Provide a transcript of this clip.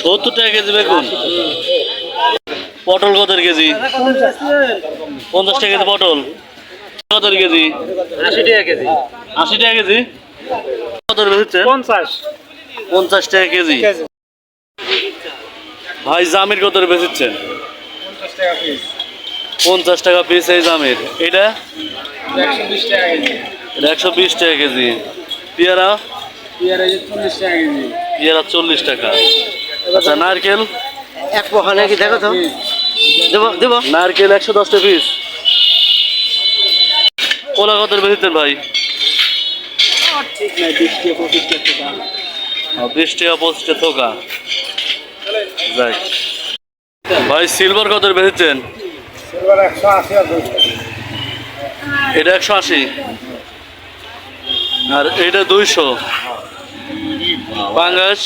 সত্তর টাকা কেজি বেগুন। পটল কত কেজি? পঞ্চাশ টাকা কেজি পটল। কত কেজি? আশি টাকা কেজি। আশি টাকা কেজি? কত বেচছে পঞ্চাশ। পঞ্চাশ টাকা কেজি। ভাই জামির কত বেচছেন পঞ্চাশ টাকা পিস এই জামির। এটা একশো বিশ টাকা কেজি। পেয়ারা? পেয়ারা চল্লিশ টাকা আচ্ছা নারকেল? এক পোহা নাকি দেখো তো। দেবো দেবো। নারকেল একশো দশ টাকা পিস কলা কত বেচছেন ভাই? ঠিক নাই বিশ টাকা পঁচিশ টাকা আহ, বিশ টাকা পঁচিশ টাকা থোকা। যাই। ভাই সিলভার কত বেচছেন একশো এটা একশো আশি। আর এটা দুইশো। পাঙ্গাস